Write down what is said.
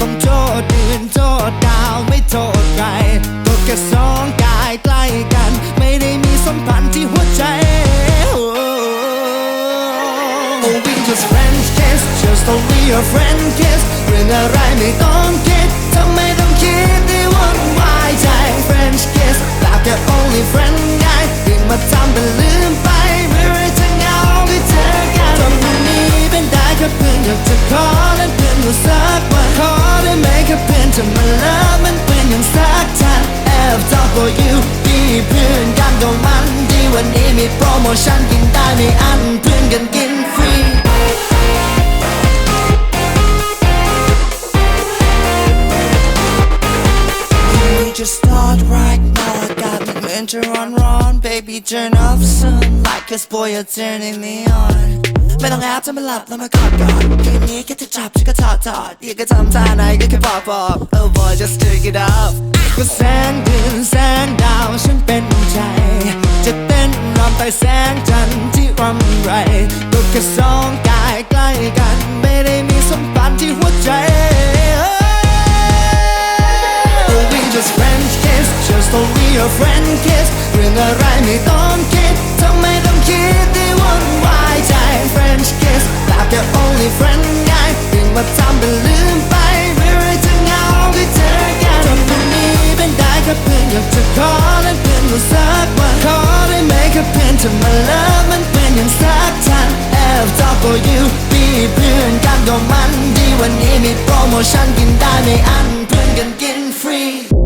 ต้องโทษดื่นโทษดาวไม่โทษใครตัวแค่สองกายใกล้กัน ไม่ได้มีสัมพันธ์ที่หัวใจ Oh we just friends kiss just only a friend kiss เรื่องอะไรไม่ต้องคิดทำไมต้องคิด เพื่อนกันก็มันดีวันนี้มีโปรโมชั่นกินได้ไม่อันเพื่อนกันกินฟรี We just start right now. I got the winter on run. Baby, turn off soon. Like a boy, you're turning me on. ไม่ต้องแอบจะมาหลับแล้วมากอดกอดคืนนี้แค่จะจับฉันก็ถอดถอดอยากจะทำท่าไหนก็แค่บอกบอก Oh boy just take it up ก็แสงเดือนแสงดาวฉันเป็นใจ จะเต้นรำใต้แสงจันทร์ที่รำไรก็แค่สองกายใกล้กัน ไม่ได้มีสัมพันธ์ที่หัวใจ Oh, we just French kiss just only a friend kiss เรื่องอะไรไม่ต้องคิดทำไมต้องคิดให้วนวายใจ French kiss แบบแค่ only friend ไงยิ่งมาทำเป็นลืมไป ถ้ามาเลิฟมันเป็นอย่างสักทันแอบจอง F W U ปีเพื่อนกันก็มันดีวันนี้มีโปรโมชั่นกินได้ไม่อันเพื่อนกันกินฟรี